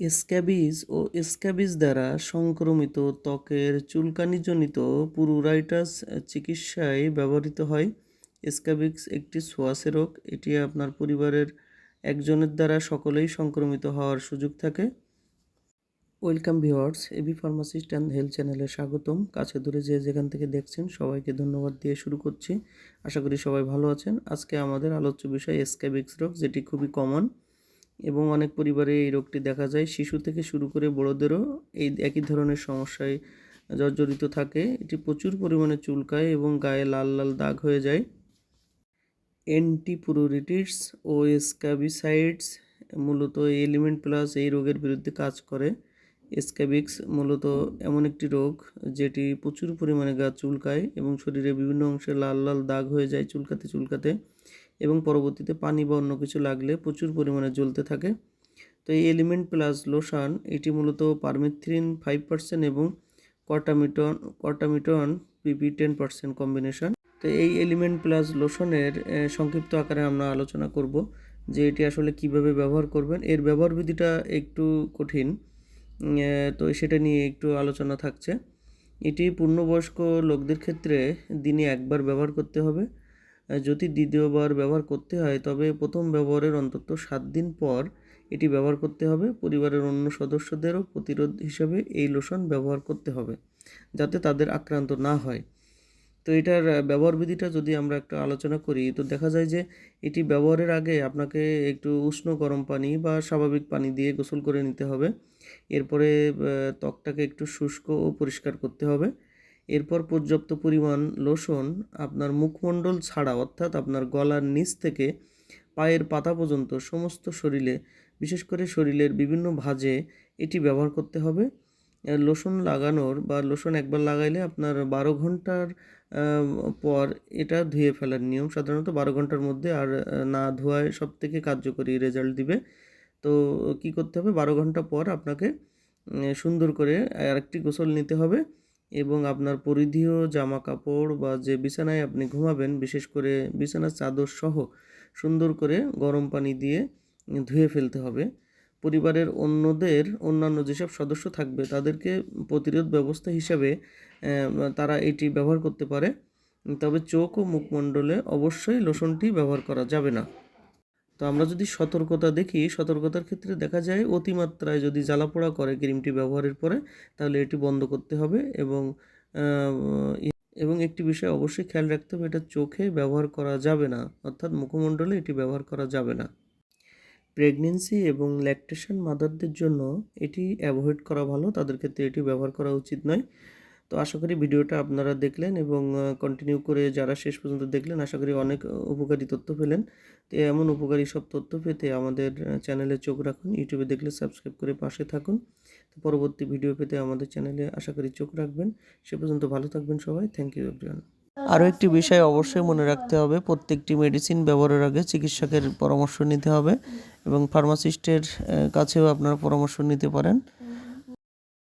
Scabies ও scabies দ্বারা সংক্রমিত ত্বকের চুলকানিজনিত পুরুরাইটাস চিকিৎসায় ব্যবহৃত হয়। স্ক্যাবিক্স একটি সোয়াসে রোগ। এটি আপনার পরিবারের একজনের দ্বারা সকলেই সংক্রমিত হওয়ার সুযোগ থাকে। Welcome viewers AB pharmacist and health চ্যানেলে স্বাগতম। কাছে দূরে যে যেখান থেকে দেখছেন, সবাইকে ধন্যবাদ দিয়ে শুরু করছি। আশা করি সবাই ভালো আছেন। আজকে আমাদের আলোচ্য বিষয় স্ক্যাবিক্স রোগ, যেটি খুবই কমন এবং অনেক পরিবারে এই রোগটি দেখা যায়। শিশু থেকে শুরু করে বড়দেরও এই একই ধরনের সমস্যায় জর্জরিত থাকে। এটি প্রচুর পরিমাণে চুলকায় এবং গায়ে লাল লাল দাগ হয়ে যায়। অ্যান্টিপুরোরিটিস ও স্ক্যাবিসাইডস মূলত এলিমেন্ট প্লাস এই রোগের বিরুদ্ধে কাজ করে। স্ক্যাবিক্স মূলত এমন একটি রোগ যেটি প্রচুর পরিমাণে গা চুলকায় এবং শরীরে বিভিন্ন অংশে লাল লাল দাগ হয়ে যায় চুলকাতে চুলকাতে। এবং পরবর্তীতে পানি বা অন্য কিছু লাগলে প্রচুর পরিমাণে জ্বলতে থাকে। তো এই এলিমেন্ট প্লাস লোশন, এটি মূলত পারমিথ্রিন ফাইভ পার্সেন্ট এবং crotamiton crotamiton PP ten percent combination. তো এই এলিমেন্ট প্লাস লোশনের সংক্ষিপ্ত আকারে আমরা আলোচনা করব যে এটি আসলে কীভাবে ব্যবহার করবেন। এর ব্যবহার বিধিটা একটু কঠিন তো সেটা নিয়ে একটু আলোচনা থাকছে। এটি পূর্ণবয়স্ক লোকদের ক্ষেত্রে দিনে একবার ব্যবহার করতে হবে। যদি দ্বিতীয়বার ব্যবহার করতে হয়, তবে প্রথম ব্যবহারের অন্তত সাত দিন পর এটি ব্যবহার করতে হবে। পরিবারের অন্য সদস্যদেরও প্রতিরোধ হিসেবে এই লোশন ব্যবহার করতে হবে, যাতে তাদের আক্রান্ত না হয়। তো এটার ব্যবহার বিধিটা যদি আমরা একটু আলোচনা করি, তো দেখা যায় যে এটি ব্যবহারের আগে আপনাকে একটু উষ্ণ গরম পানি বা স্বাভাবিক পানি দিয়ে গোসল করে নিতে হবে। এরপরে ত্বকটাকে একটু শুষ্ক ও পরিষ্কার করতে হবে। এরপর পর্যাপ্ত পরিমাণ লোশন আপনার মুখমণ্ডল ছাড়া, অর্থাৎ আপনার গলার নিচ থেকে পায়ের পাতা পর্যন্ত, সমস্ত শরীরে, বিশেষ করে শরীরের বিভিন্ন ভাজে এটি ব্যবহার করতে হবে। লোশন লাগানোর বা লোশন একবার লাগাইলে আপনার বারো ঘণ্টার পর এটা ধুয়ে ফেলার নিয়ম। সাধারণত বারো ঘণ্টার মধ্যে আর না ধোয়ায় সব থেকে কার্যকরী রেজাল্ট দিবে। তো কি করতে হবে? বারো ঘণ্টা পর আপনাকে সুন্দর করে আরেকটি গোসল নিতে হবে। এবং আপনার পরিধীয় জামা কাপড় বা যে বিছানায় আপনি ঘুমাবেন, বিশেষ করে বিছানার চাদর সহ সুন্দর করে গরম পানি দিয়ে ধুয়ে ফেলতে হবে। পরিবারের অন্যদের, অন্যান্য যেসব সদস্য থাকবে, তাদেরকে প্রতিরোধ ব্যবস্থা হিসাবে তারা এটি ব্যবহার করতে পারে। তবে চোখ ও মুখমণ্ডলে অবশ্যই লোশনটি ব্যবহার করা যাবে না। তো আমরা যদি সতর্কতা দেখি, সতর্কতার ক্ষেত্রে দেখা যায় অতিমাত্রায় যদি জ্বালাপোড়া করে ক্রিমটি ব্যবহারের পরে, তাহলে এটি বন্ধ করতে হবে এবং এবং একটি বিষয় অবশ্যই খেয়াল রাখতে হবে, এটা চোখে ব্যবহার করা যাবে না, অর্থাৎ মুখমণ্ডলে এটি ব্যবহার করা যাবে না। প্রেগনেন্সি এবং ল্যাকটেশন মাদারদের জন্য এটি অ্যাভয়েড করা ভালো, তাদের ক্ষেত্রে এটি ব্যবহার করা উচিত নয়। তো আশা করি ভিডিওটা আপনারা দেখলেন এবং কন্টিনিউ করে যারা শেষ পর্যন্ত দেখলেন, আশা করি অনেক উপকারী তথ্য পেলেন। তো এমন উপকারী সব তথ্য পেতে আমাদের চ্যানেলে চোখ রাখুন ইউটিউবে দেখলে সাবস্ক্রাইব করে পাশে থাকুন। তো পরবর্তী ভিডিও পেতে আমাদের চ্যানেলে আশা করি চোখ রাখবেন। সে পর্যন্ত ভালো থাকবেন সবাই। থ্যাংক ইউ এভরিওয়ান আরও একটি বিষয় অবশ্যই মনে রাখতে হবে, প্রত্যেকটি মেডিসিন ব্যবহারের আগে চিকিৎসকের পরামর্শ নিতে হবে এবং ফার্মাসিস্টের কাছেও আপনারা পরামর্শ নিতে পারেন।